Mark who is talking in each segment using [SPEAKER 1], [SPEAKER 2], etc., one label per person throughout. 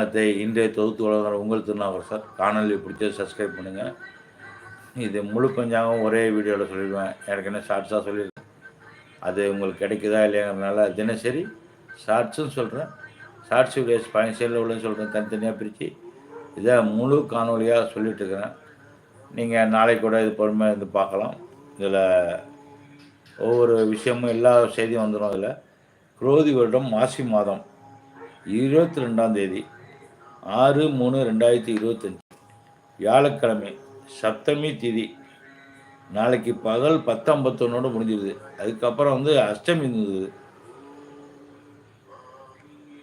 [SPEAKER 1] அதை இன்றைய தொகுத்து வழங்குகிற உங்கள் சார் காணொலி பிடிச்சது சப்ஸ்கிரைப் பண்ணுங்கள் இது முழு பஞ்சாங்கம் ஒரே வீடியோவில் சொல்லிடுவேன். ஏற்கனவே ஷார்ட்ஸாக சொல்லியிருக்கேன். அது உங்களுக்கு கிடைக்குதா இல்லையாங்கிறதுனால தினசரி ஷார்ட்ஸும் சொல்கிறேன் ஷார்ட்ஸ் வீடியோஸ் பயன் செயலில் சொல்கிறேன் தனித்தனியாக பிரித்து இதை முழு காணொலியாக சொல்லிட்டு இருக்கிறேன். நீங்கள் நாளைக்கு கூட இது பொறுமையாக இருந்து பார்க்கலாம். இதில் ஒவ்வொரு விஷயமும் எல்லா செய்தியும் வந்துடும் அதில் குரோதி வருடம் மாசி மாதம். இருபத்தி ரெண்டாம் தேதி. ஆறு மூணு ரெண்டாயிரத்தி இருபத்தஞ்சி. வியாழக்கிழமை சப்தமி திதி. நாளைக்கு பகல் பத்தம்பத்தொன்னோடு முடிஞ்சிருது. அதுக்கப்புறம் வந்து அஷ்டமி இருந்தது.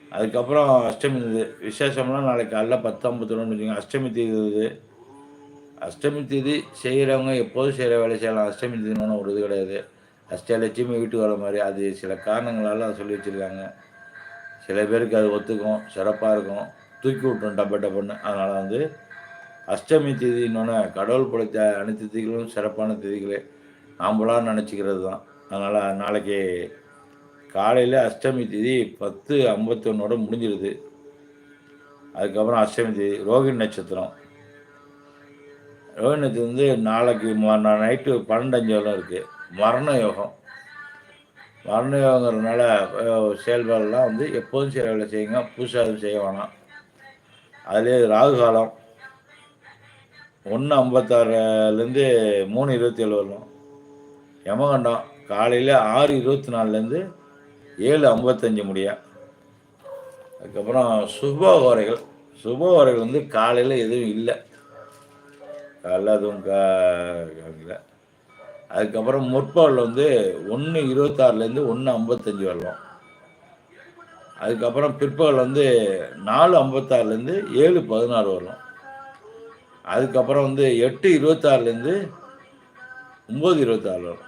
[SPEAKER 1] அதுக்கப்புறம் அஷ்டமி இருந்தது. விசேஷம்லாம் நாளைக்கு காலைல பத்தம்பத்தொன்னு முடிஞ்சுங்க அஷ்டமி தேதி இருந்தது. அஷ்டமி தேதி செய்கிறவங்க எப்போதும் செய்கிற வேலை செய்யலாம். அஷ்டமி தேதினு ஒரு இது கிடையாது. அஷ்டலட்சுமி வீட்டுக்கு வர மாதிரி. அது சில காரணங்களால் அதை சொல்லி வச்சுருக்காங்க. சில பேருக்கு அது ஒத்துக்கும். சிறப்பாக இருக்கும். தூக்கி விட்டோம் டப்ப டப்புன்னு. அதனால் வந்து அஷ்டமி தேதின்னொன்னே கடவுள் படைத்த அனைத்து திதிகளும் சிறப்பான திதிகளே. நாம்பளாக நினச்சிக்கிறது தான். அதனால் நாளைக்கு காலையில் அஷ்டமி தேதி பத்து ஐம்பத்தொன்னோட முடிஞ்சிருது. அதுக்கப்புறம் அஷ்டமி தேதி ரோகிணி நட்சத்திரம். ரோகிணி நட்சத்திரம் வந்து நாளைக்கு நைட்டு பன்னெண்டஞ்சு வரலாம் இருக்குது மரண யோகம். மரண யோகங்கிறதுனால செயல்பாடெல்லாம் வந்து எப்போதும் செய்கிற வேலை செய்யுங்க புதுசாக எதுவும் செய்ய வேணாம். அதுலேயே ராகு காலம். ஒன்று ஐம்பத்தாறுலேருந்து மூணு இருபத்தி ஏழு வரலாம் யமகண்டம் காலையில் ஆறு இருபத்தி நாலுலேருந்து ஏழு ஐம்பத்தஞ்சு முடிய. அதுக்கப்புறம் சுப ஓரைகள். சுப வந்து காலையில் எதுவும் இல்லை. காலையில் அதுவும் இல்லை. அதுக்கப்புறம் முற்பகல் வந்து ஒன்று இருபத்தாறுலேருந்து ஒன்று ஐம்பத்தஞ்சு வரலாம். அதுக்கப்புறம் பிற்பகல் வந்து நாலு ஐம்பத்தாறுலேருந்து ஏழு பதினாறு வரலாம். அதுக்கப்புறம் வந்து எட்டு இருபத்தாறுலேருந்து ஒம்பது இருபத்தாறு வரும்.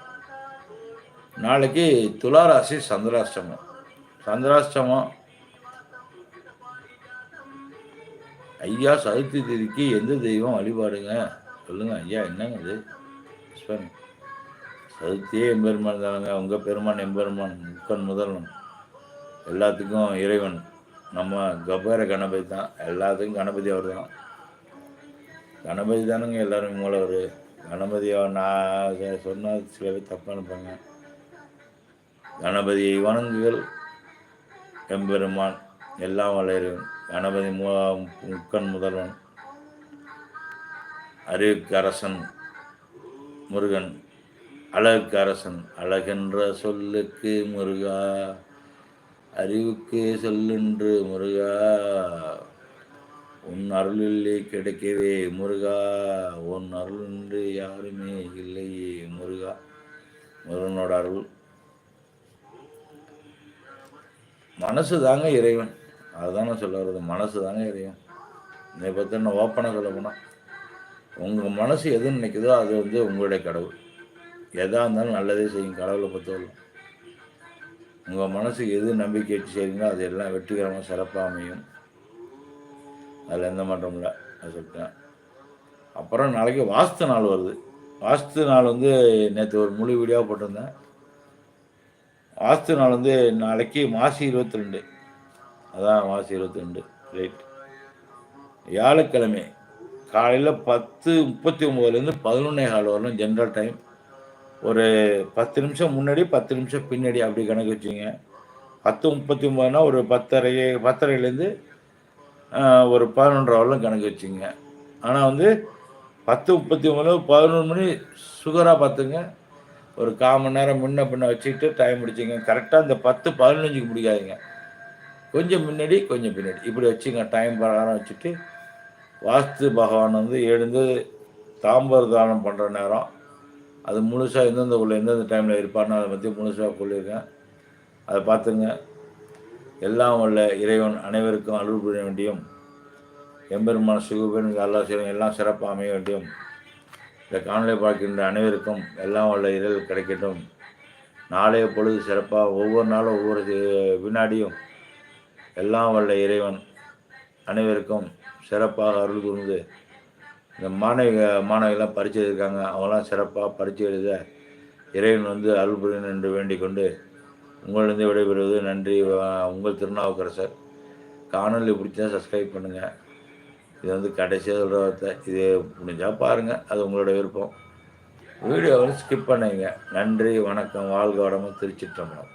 [SPEAKER 1] நாளைக்கு துளாராசி சந்திராஷ்டமம். சந்திராஷ்டமம் ஐயா சதுர்த்தி தேதிக்கு எந்த தெய்வம் வழிபாடுங்க? சொல்லுங்க ஐயா என்னங்க இது? சதுர்த்தியே எம்பெருமான் தானுங்க உங்கள் பெருமான் எம்பெருமான் முக்கன் முதல்வன். எல்லாத்துக்கும் இறைவன். நம்ம கபேர கணபதி தான். எல்லாத்துக்கும் கணபதி அவர் தான். கணபதி தானுங்க எல்லோரும் மூலவர் கணபதியை நான் சொன்னால் சில பேர் தப்பாக நினைப்பாங்க. கணபதியை வணங்குகள் எம்பெருமான். எல்லாம் வளரும் கணபதி மு முக்கன் முதல்வன். அறிவுக்கரசன் முருகன். அழகரசன் அழகென்ற சொல்லுக்கு முருகா. அறிவுக்கு சொல்லுன்று முருகா. உன் அருளில்லை கிடைக்கவே முருகா. உன் அருள் யாருமே இல்லையே முருகா. முருகனோட அருள். மனசு தாங்க இறைவன். அதுதான் நான் சொல்ல வருது மனசு தாங்க இறைவன். இதை பற்றி நான் ஓப்பனாக சொல்ல போனால் உங்கள் மனசு எது நினைக்குதோ அது வந்து உங்களுடைய கடவுள். எதாக இருந்தாலும் நல்லதே செய்யும் கடவுளை பொறுத்தவரை உங்கள் மனசு எது நம்பிக்கை வச்சு செய்யுங்களோ அது எல்லாம் வெற்றிகரமாக சிறப்பாக அமையும். அதில் எந்த மாற்றம் இல்லை சொல்லிட்டேன். அப்புறம் நாளைக்கு வாஸ்து நாள் வருது. வாஸ்து நாள் வந்து நேற்று ஒரு முழு வீடியோ போட்டிருந்தேன். வாஸ்து நாள் வந்து நாளைக்கு மாசி இருபத்தி ரெண்டு அதான் மாசி இருபத்தி ரெண்டு ரைட் வியாழக்கிழமை காலையில் பத்து முப்பத்தி ஒம்போதுலேருந்து பதினொன்னே கால் வரணும் ஜென்ரல் டைம் ஒரு பத்து நிமிஷம் முன்னாடி பத்து நிமிஷம் பின்னாடி அப்படி கணக்கு வச்சுங்க பத்து முப்பத்தி ஒம்பதுனா ஒரு பத்தரை பத்தரைலேருந்து ஒரு பதினொன்றரை வரலாம் கணக்கு வச்சுங்க ஆனால் வந்து பத்து முப்பத்தி ஒம்பது பதினொன்று மணி சுகராக பார்த்துங்க. ஒரு கால் மணி நேரம் முன்ன பின்ன வச்சுக்கிட்டு டைம் முடிச்சுங்க கரெக்டாக இந்த பத்து பதினஞ்சுக்கு முடிக்காதுங்க. கொஞ்சம் முன்னாடி கொஞ்சம் பின்னாடி. இப்படி வச்சுங்க டைம் பிரகாரம் வச்சுட்டு வாஸ்து பகவான் வந்து எழுந்து தாம்பர தானம் பண்ணுற நேரம். அது முழுசாக எந்தெந்த உள்ள எந்தெந்த டைமில் இருப்பார்னு அதை பற்றி முழுசாக சொல்லியிருக்கேன். அதை பார்த்துங்க எல்லாம் உள்ள இறைவன் அனைவருக்கும் அருள் புரிய வேண்டியும் எம்பெருமான சிவபெருன் அல்லா சிவன் எல்லாம் சிறப்பாக அமைய வேண்டியும் இந்த காணொலி பார்க்கின்ற அனைவருக்கும் எல்லாம் உள்ள இறைவல் கிடைக்கட்டும். நாளைய பொழுது சிறப்பாக ஒவ்வொரு நாளும் ஒவ்வொரு வினாடியும் எல்லாம் வல்ல இறைவன் அனைவருக்கும் சிறப்பாக அருள் புரிந்து இந்த மாணவிக மாணவிகள்லாம் பரிச்சை இருக்காங்க அவங்களாம் சிறப்பாக பரிச்சை எழுத இறைவன் வந்து அருள் புரியணும் என்று வேண்டிக் கொண்டு உங்களிடம் விடைபெறுவது நன்றி. உங்கள் திருநாவுக்கரசர். காணொலி பிடிச்சா சப்ஸ்கிரைப் பண்ணுங்கள் இது வந்து கடைசியாக சொல்கிற வார்த்தை. இது முடிஞ்சால் பாருங்கள் அது உங்களோட விருப்பம். வீடியோவில் ஸ்கிப் பண்ணுங்க நன்றி வணக்கம். வாழ்க வளமும் திருச்சிற்றம்பலம்.